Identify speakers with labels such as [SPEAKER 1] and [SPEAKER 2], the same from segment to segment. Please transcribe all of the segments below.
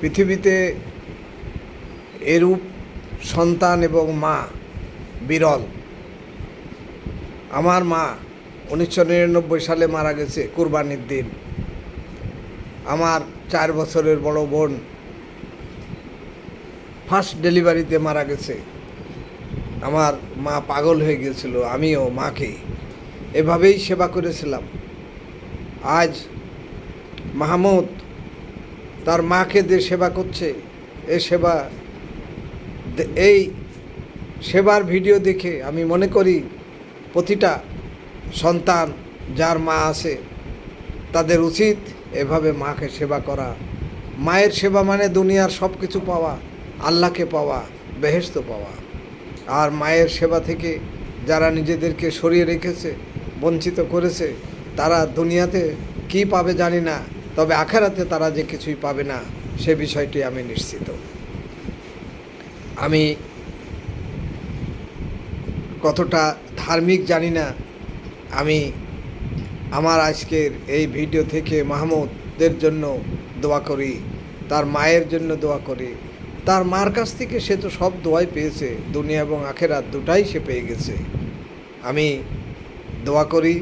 [SPEAKER 1] পৃথিবীতে এরূপ সন্তান এবং মা বিরল। আমার মা উনিশশো নিরানব্বই সালে মারা গেছে কুরবানির দিন। আমার চার বছরের বড় বোন ফার্স্ট ডেলিভারিতে মারা গেছে। আমার মা পাগল হয়ে গিয়েছিল, আমিও মাকে। এভাবেই সেবা করেছিলাম। আজ মাহমুদ তার মাকে যে সেবা করছে, এ সেবা এই সেবার ভিডিও দেখে আমি মনে করি প্রতিটা সন্তান যার মা আছে, তাদের উচিত এভাবে মাকে সেবা করা। মায়ের সেবা মানে দুনিয়ার সব কিছু পাওয়া, আল্লাহকে পাওয়া বেহেস্ত পাওয়া। আর মায়ের সেবা থেকে যারা নিজেদেরকে সরিয়ে রেখেছে, বঞ্চিত করেছে, তারা দুনিয়াতে কি পাবে জানি না। তবে আখেরাতে তারা যে কিছুই পাবে না, সে বিষয়টি আমি নিশ্চিত। আমি কতটা ধার্মিক জানি না। আমি আমার আজকের এই ভিডিও থেকে মাহমুদের জন্য দোয়া করি, তার মায়ের জন্য দোয়া করি। তার মার কাছ থেকে সে তো সব দোয়াই পেয়েছে, দুনিয়া এবং আখেরাত দুটাই সে পেয়ে গেছে। আমি দোয়া করি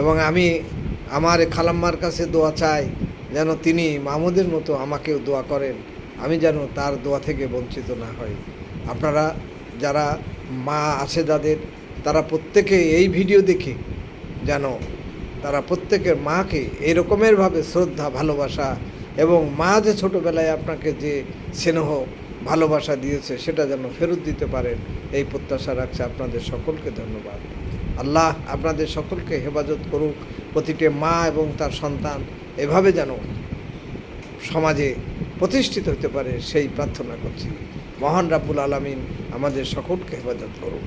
[SPEAKER 1] এবং আমি আমার খালাম্মার কাছে দোয়া চাই যেন তিনি মাহমুদের মতো আমাকেও দোয়া করেন। আমি যেন তার দোয়া থেকে বঞ্চিত না হই। আপনারা যারা মা আছে যাদের তারা প্রত্যেকে এই ভিডিও দেখে যেন তারা প্রত্যেকের মাকে এরকমেরভাবে শ্রদ্ধা, ভালোবাসা এবং মা যে ছোটোবেলায় আপনাকে যে স্নেহ, ভালোবাসা দিয়েছে সেটা যেন ফেরত দিতে পারেন, এই প্রত্যাশা রাখছে আপনাদের সকলকে ধন্যবাদ। আল্লাহ আপনাদের সকলকে হেফাজত করুক, প্রতিটি মা এবং তার সন্তান এভাবে যেন সমাজে প্রতিষ্ঠিত হতে পারে, সেই প্রার্থনা করছি। মহান রাবুল আলমিন আমাদের সকলকে হেফাজত করুন